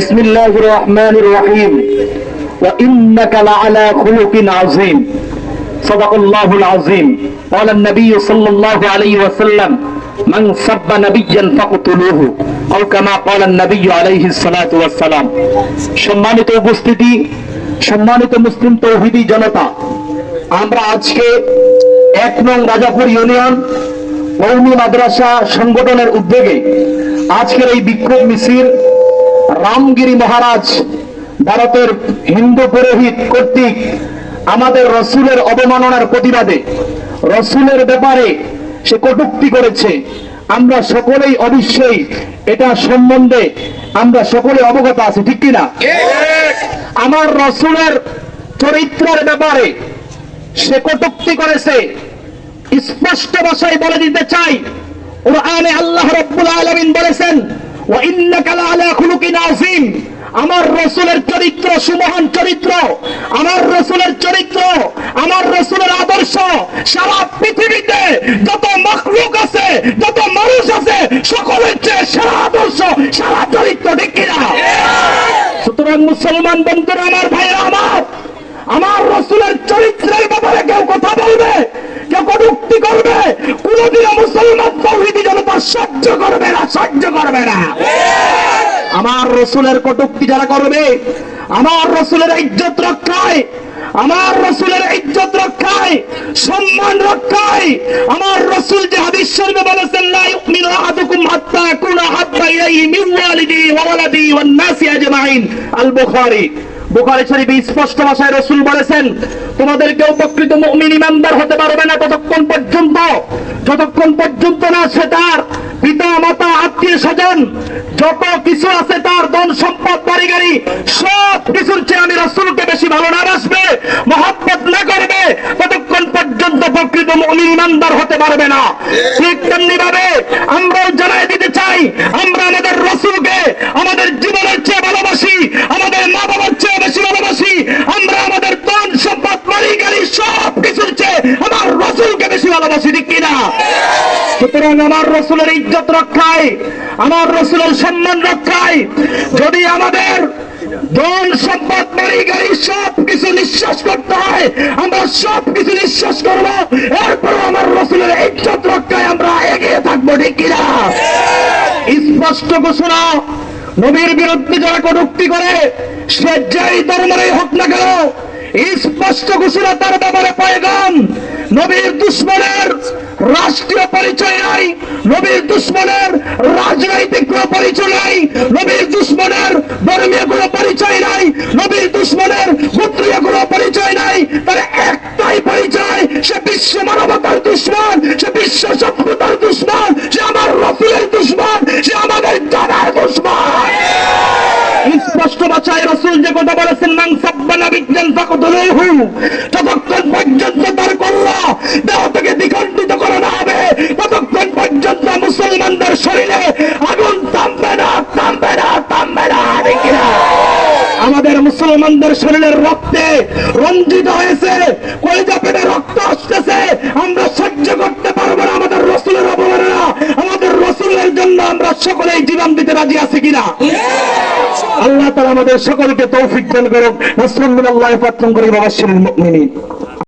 بسم الله الرحمن الرحيم وإنك لعلى خلق عظيم صدق الله العظيم قال النبي صلى الله عليه وسلم من سب نبيا فقتلوه أو كما قال النبي عليه الصلاة والسلام সম্মানিত উপস্থিতি সম্মানিত মুসলিম তৌহিদি জনতা আমরা আজকে এক নং রাজাপুর ইউনিয়ন কৌমি মাদ্রাসা সংগঠনের উদ্যোগে আজকের এই বিক্ষোভ মিছিল রামগিরি মহারাজ ভারতের হিন্দু পুরোহিত কর্তৃক আমাদের রসুলের অবমাননার প্রতিবাদে রসুলের ব্যাপারে সে কটুক্তি করেছে। আমরা সকলেই অবশ্যই এটা সম্বন্ধে আমরা সকলে অবগত আছি ঠিক কিনা আমার রসুলের চরিত্রের ব্যাপারে সে কটুক্তি করেছে। স্পষ্ট ভাষায় বলে দিতে চাই কোরআনে আল্লাহ রাব্বুল আলামিন বলেছেন আমার রসুলের চরিত্র সুমহান চরিত্র, আমার রসুলের চরিত্র, আমার রসুলের আদর্শ, সারা পৃথিবীতে যত মখলুক আছে, যত মানুষ আছে, সকলের চেয়ে সারা আদর্শ, সারা চরিত্র ঠিক কিনা? সুতরাং মুসলমান বন্ধুরা, আমার ভাইরা আমার আমার রসুলের চরিত্রের ব্যাপারে কেউ কথা বলবে কেউ কটুক্তি করবে কোনদিনও মুসলমান তৌহিদি জনতা সহ্য করবে না, সহ্য করবে না। আমার রসুলের কটুক্তি যারা করবে, আমার রসুলের ইজ্জত রক্ষায়, আমার রসুলের ইজ্জত রক্ষায়, সম্মান রক্ষায়, আমার রসুল যে হাদিস শরীফে বলেছেন, লা ইউমিনু আহাদুকুম হাত্তা ইয়াকুনা হাব্বা ইলাইহি মিন ওয়ালিদি ওয়া ওয়ালাদি ওয়ান নাসি আজমাইন। আল বুখারী বুখারী শরীফে স্পষ্ট ভাষায় রসুল বলেছেন তোমাদের কেউ প্রকৃত মুমিন ইমানদার হতে পারবে না ততক্ষণ পর্যন্ত, যতক্ষণ পর্যন্ত না সে তার পিতা মাতা আত্মীয় স্বজন যত কিছু আছে তার ধন সম্পদ, বাড়ি সব কিছুর চেয়ে আমি রসুলকে বেশি ভালো না বাসবে, মহাব্বত না করবে, ততক্ষণ পর্যন্ত প্রকৃত মুমিন ইমানদার হতে পারবে না। ঠিক তেমনি ভাবে আমরাও জানাই দিতে চাই, আমরা বেশি ভালোবাসি কিনা? সুতরাং আমার রসুলের ইজ্জত রক্ষায়, আমার রসুলের সম্মান রক্ষায়, যদি আমাদের ধন সম্পদ, বাড়ি, গাড়ি সব কিছু নিঃশ্বাস করতে হয়, আমরা সব কিছু নিঃশ্বাস করব। এরপর আমার রসুলের ইজ্জত রক্ষায় আমরা এগিয়ে থাকব, ঠিক কিনা? স্পষ্ট ঘোষণা, নবীর বিরুদ্ধে যারা কটুক্তি করে, সে যেই ধর্মেরই হোক না কেন স্পষ্ট ঘোষণা তার ব্যাপারে পয়গাম। নবীর দুশ্মনের রাষ্ট্রীয় পরিচয় নাই, নবীর দুশ্মনের রাজনৈতিক কোনো পরিচয় নাই, নবীর দুশ্মনের ধর্মীয় কোনো পরিচয় নাই, নবীর দুশ্মনের গোত্রীয় কোনো পরিচয় নাই। তার একটাই পরিচয়, সে বিশ্ব মানবতার দুশ্মন, সে বিশ্ব সভ্যতার দুশ্মন, সে আমার রসুলের দুশ্মন, সে আমাদের জানার দুশ্মন। রসুল যে কথা বলেছেন যতক্ষণ পর্যন্ত তার দেহ থেকে দ্বিখণ্ডিত না হবে। ততক্ষণ পর্যন্ত মুসলমানদের শরীরে আগুন থামবে না থামবে না থামবে না আমাদের মুসলমানদের শরীরের রক্তে রঞ্জিত হয়েছে, কলিজা পেটে রক্ত আসতেছে। আমরা সহ্য করতে পারব না আমাদের রসুলের অবমাননা আমাদের রসুলের জন্য আমরা সকলেই জীবন দিতে রাজি আছি কিনা? আল্লাহ তালা আমাদের সকলকে তৌফিক দান করুক। নাসরুল্লাহ পাত্রম করি বাবা মুমিনিন।